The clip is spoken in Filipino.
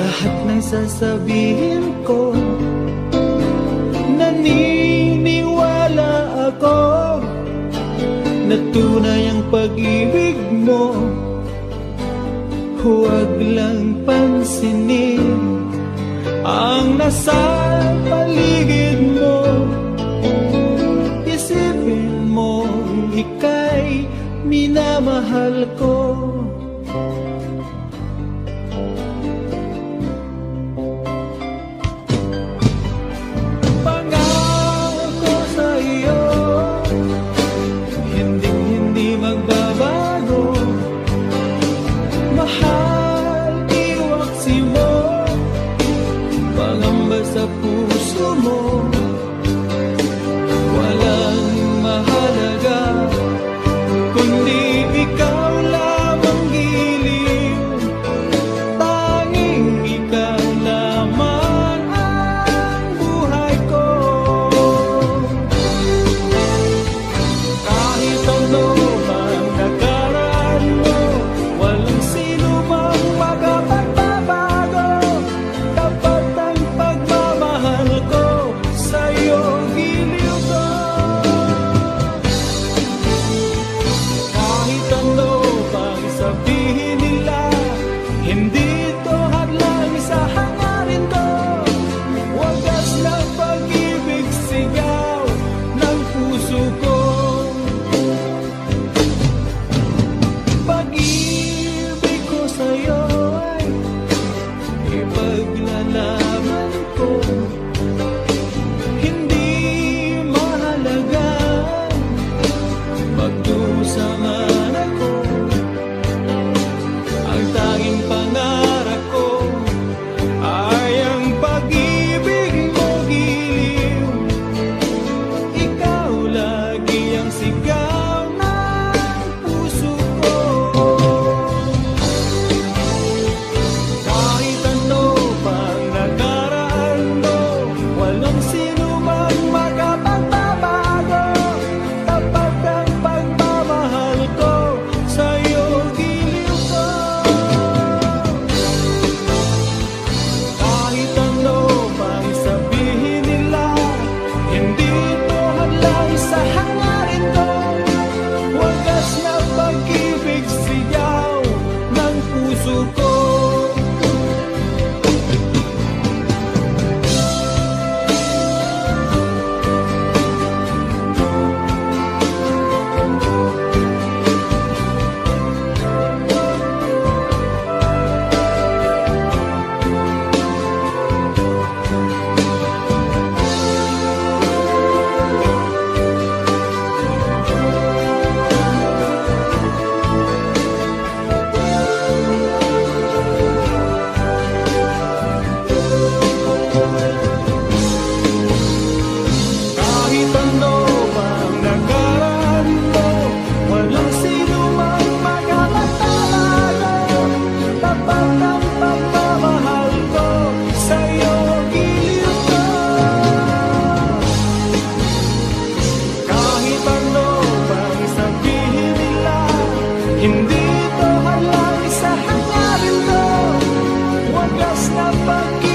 Lahat ng sasabihin ko Naniniwala ako Na tunay ang pag-ibig mo. Huwag lang pansinin Ang nasa paligid mo. Isipin mo ikay minamahal ko. Hindi to hadlang sa hangarin ko. Wagas na pagkakas